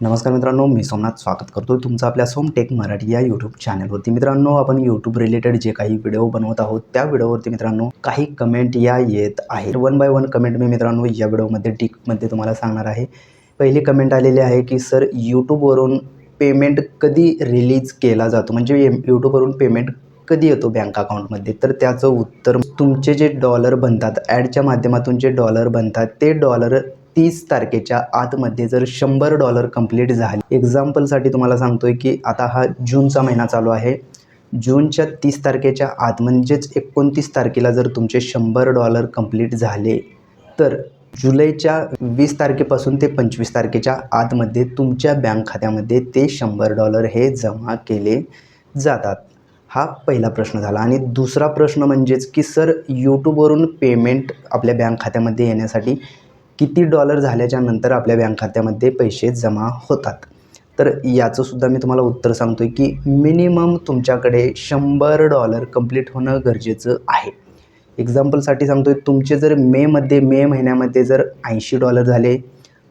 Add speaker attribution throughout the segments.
Speaker 1: नमस्कार मित्रांनो मी सोमनाथ स्वागत करतो तुमचं आपल्या सोमटेक मराठी या यूट्यूब चॅनलवरती मित्रांनो आपण यूट्यूब रिलेटेड जे काही व्हिडिओ बनवत आहोत त्या व्हिडिओवरती मित्रांनो काही कमेंट या येत आहेत. वन बाय वन कमेंट मी मित्रांनो या व्हिडिओमध्ये टिकमध्ये तुम्हाला सांगणार आहे. पहिली कमेंट आलेली आहे की सर यूट्यूबवरून पेमेंट कधी रिलीज केला जातो? म्हणजे यूट्यूबवरून पेमेंट कधी येतो बँक अकाउंटमध्ये तर त्याचं उत्तर तुमचे जे डॉलर बनतात ॲडच्या माध्यमातून जे डॉलर बनतात ते डॉलर तीस तारखेच्या आतमध्ये जर शंभर डॉलर कंप्लीट झाले. एक्झाम्पलसाठी तुम्हाला सांगतोय की आता हा जूनचा महिना चालू आहे. जूनच्या तीस तारखेच्या आत म्हणजेच एकोणतीस तारखेला जर तुमचे शंभर डॉलर कंप्लीट झाले तर जुलैच्या वीस तारखेपासून ते पंचवीस तारखेच्या आतमध्ये तुमच्या बँक खात्यामध्ये ते शंभर डॉलर हे जमा केले जातात. हा पहिला प्रश्न झाला. आणि दुसरा प्रश्न म्हणजेच की सर यूट्यूबवरून पेमेंट आपल्या बँक खात्यामध्ये येण्यासाठी किती डॉलर झाल्याच्यानंतर आपल्या बँक खात्यामध्ये पैसे जमा होतात? तर याचंसुद्धा मी तुम्हाला उत्तर सांगतो आहे की मिनिमम तुमच्याकडे शंभर डॉलर कंप्लीट होणं गरजेचं आहे. एक्झाम्पलसाठी सांगतो आहे तुमचे जर मेमध्ये मे महिन्यामध्ये जर ऐंशी डॉलर झाले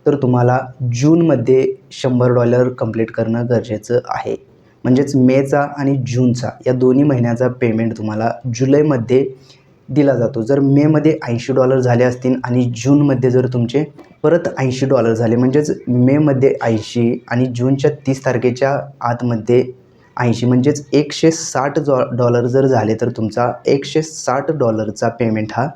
Speaker 1: तर तुम्हाला जूनमध्ये शंभर डॉलर कंप्लीट करणं गरजेचं आहे. म्हणजेच मेचा आणि जूनचा या दोन्ही महिन्याचा पेमेंट तुम्हाला जुलैमध्ये दिला जातो. जर मेमध्ये ऐंशी डॉलर झाले असतील आणि जूनमध्ये जर तुमचे परत ऐंशी डॉलर झाले म्हणजेच मेमध्ये ऐंशी आणि जूनच्या तीस तारखेच्या आतमध्ये ऐंशी म्हणजेच एकशे साठ जॉ डॉलर जर झाले तर तुमचा एकशे साठ डॉलरचा पेमेंट हा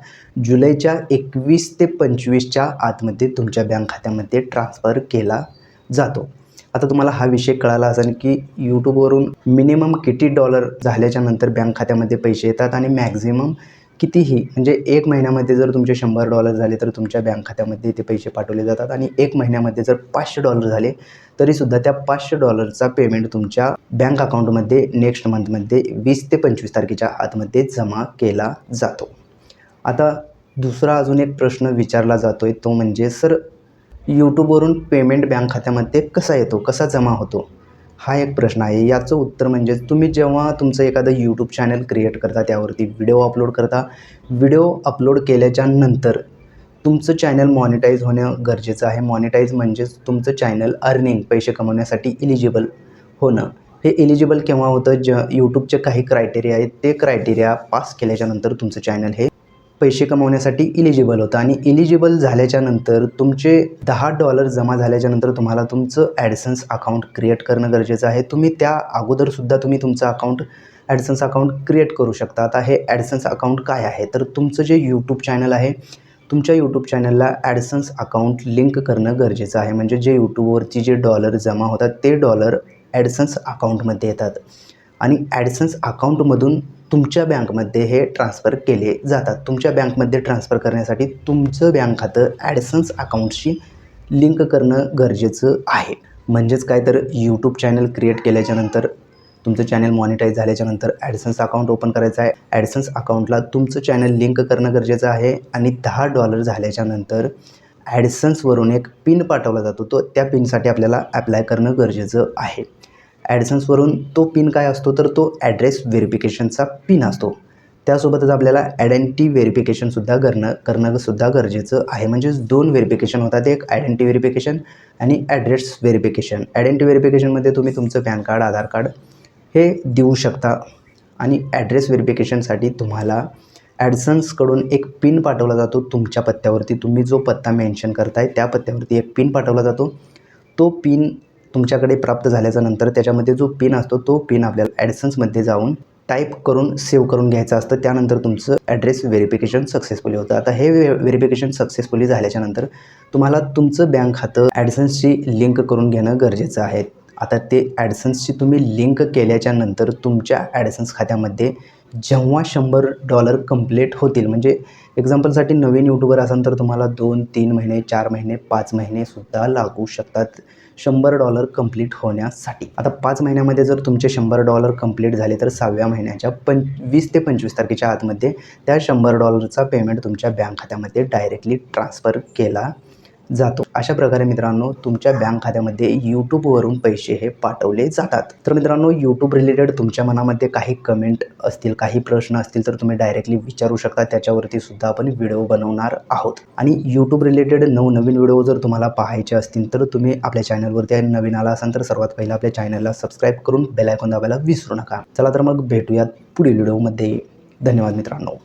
Speaker 1: जुलैच्या एकवीस ते पंचवीसच्या आतमध्ये तुमच्या बँक खात्यामध्ये ट्रान्स्फर केला जातो. आता तुम्हाला हा विषय कळाला असेल की यूट्यूबवरून मिनिमम किती डॉलर झाल्याच्यानंतर बँक खात्यामध्ये पैसे येतात आणि मॅक्झिमम कितीही म्हणजे एक महिन्यामध्ये जर तुमचे शंभर डॉलर झाले तर तुमच्या बँक खात्यामध्ये ते पैसे पाठवले जातात. आणि एक महिन्यामध्ये जर पाचशे डॉलर झाले तरीसुद्धा त्या पाचशे डॉलरचा पेमेंट तुमच्या बँक अकाउंटमध्ये नेक्स्ट मंथमध्ये वीस ते पंचवीस तारखेच्या आतमध्ये जमा केला जातो. आता दुसरा अजून एक प्रश्न विचारला जातो आहे तो म्हणजे सर यूट्यूबवरून पेमेंट बँक खात्यामध्ये कसा येतो? कसा जमा होतो? हा एक प्रश्न आहे. याचं उत्तर म्हणजे तुम्ही जेव्हा तुमचं एखादं यूट्यूब चॅनल क्रिएट करता त्यावरती व्हिडिओ अपलोड करता व्हिडिओ अपलोड केल्याच्यानंतर तुमचं चॅनल मॉनिटाईज होणं गरजेचं आहे. मॉनिटाईज म्हणजेच तुमचं चॅनल अर्निंग पैसे कमवण्यासाठी इलिजिबल होणं. हे इलिजिबल केव्हा होतं? ज यूट्यूबचे काही क्रायटेरिया आहेत ते क्रायटेरिया पास केल्याच्यानंतर तुमचं चॅनल हे पैसे कमवण्यासाठी इलिजिबल होतं. आणि इलिजिबल झाल्याच्यानंतर तुमचे दहा डॉलर जमा झाल्याच्यानंतर तुम्हाला तुमचं ॲडसन्स अकाउंट क्रिएट करणं गरजेचं आहे. तुम्ही त्या अगोदरसुद्धा तुम्ही तुमचं अकाउंट ॲडसन्स अकाउंट क्रिएट करू शकता. आता हे ॲडसन्स अकाउंट काय आहे? तर तुमचं जे यूट्यूब चॅनल आहे तुमच्या यूट्यूब चॅनलला ॲडसन्स अकाउंट लिंक करणं गरजेचं आहे. म्हणजे जे यूट्यूबवरती जे डॉलर जमा होतात ते डॉलर ॲडसन्स अकाउंटमध्ये येतात. आणि ॲडसन्स अकाउंटमधून तुमच्या बँकमध्ये हे ट्रान्सफर केले जातात. तुमच्या बँकमध्ये ट्रान्सफर करण्यासाठी तुमचं बँक खातं ॲडसन्स अकाउंटशी लिंक करणं गरजेचं आहे. म्हणजेच काय तर यूट्यूब चॅनल क्रिएट केल्याच्यानंतर तुमचं चॅनल मॉनिटाईज झाल्याच्यानंतर ॲडसन्स अकाउंट ओपन करायचं आहे. ॲडसन्स अकाउंटला तुमचं चॅनल लिंक करणं गरजेचं आहे आणि दहा डॉलर झाल्याच्यानंतर ॲडसन्सवरून एक पिन पाठवला जातो. तो त्या पिनसाठी आपल्याला ॲप्लाय करणं गरजेचं आहे. ॲडसन्सवरून तो पिन काय असतो तर तो ॲड्रेस व्हेरिफिकेशनचा पिन असतो. त्यासोबतच आपल्याला आयडेंटिटी व्हेरिफिकेशनसुद्धा करणं करणंसुद्धा गरजेचं आहे. म्हणजेच दोन व्हेरिफिकेशन होतात. एक आयडेंटिटी व्हेरिफिकेशन आणि ॲड्रेस व्हेरिफिकेशन. आयडेंटिटी व्हेरिफिकेशनमध्ये तुम्ही तुमचं पॅन कार्ड आधार कार्ड हे देऊ शकता. आणि ॲड्रेस व्हेरिफिकेशनसाठी तुम्हाला ॲडसन्सकडून एक पिन पाठवला जातो तुमच्या पत्त्यावरती. तुम्ही जो पत्ता मेन्शन करताय त्या पत्त्यावरती एक पिन पाठवला जातो. तो पिन तुमच्याकडे प्राप्त झाल्याच्यानंतर त्याच्यामध्ये जो पिन असतो तो पिन आपल्याला ॲडसन्समध्ये जाऊन टाईप करून सेव्ह करून घ्यायचं असतं. त्यानंतर तुमचं ॲड्रेस व्हेरिफिकेशन सक्सेसफुली होतं. आता हे व्हे व्हेरिफिकेशन सक्सेसफुली झाल्याच्यानंतर तुम्हाला तुमचं बँक खातं ॲडसन्सची लिंक करून घेणं गरजेचं आहे. आता ते ॲडसन्सची तुम्ही लिंक केल्याच्यानंतर तुमच्या ॲडसन्स खात्यामध्ये जेव्हा शंभर डॉलर कंप्लीट होतील म्हणजे एक्झाम्पलसाठी नवीन यूट्यूबर असाल तर तुम्हाला दोन तीन महिने चार महिने पाच महिनेसुद्धा लागू शकतात शंभर डॉलर कंप्लीट होण्यासाठी. आता पाच महिन्यामध्ये जर तुमचे शंभर डॉलर कंप्लीट झाले तर सहाव्या महिन्याच्या पं वीस ते पंचवीस तारखेच्या आतमध्ये त्या शंभर डॉलरचा पेमेंट तुमच्या बँक खात्यामध्ये डायरेक्टली ट्रान्स्फर केला जातो. अशा प्रकारे मित्रांनो तुमच्या बँक खात्यामध्ये यूट्यूबवरून पैसे हे पाठवले जातात. तर मित्रांनो यूट्यूब रिलेटेड तुमच्या मनामध्ये काही कमेंट असतील काही प्रश्न असतील तर तुम्ही डायरेक्टली विचारू शकता. त्याच्यावरती सुद्धा आपण व्हिडिओ बनवणार आहोत. आणि यूट्यूब रिलेटेड नवनवीन व्हिडिओ जर तुम्हाला पाहायचे असतील तर तुम्ही आपल्या चॅनलवरती नवीन आला असाल तर सर्वात पहिला आपल्या चॅनलला सबस्क्राईब करून बेलायकॉन दाबायला विसरू नका. चला तर मग भेटूयात पुढील व्हिडिओमध्ये धन्यवाद मित्रांनो.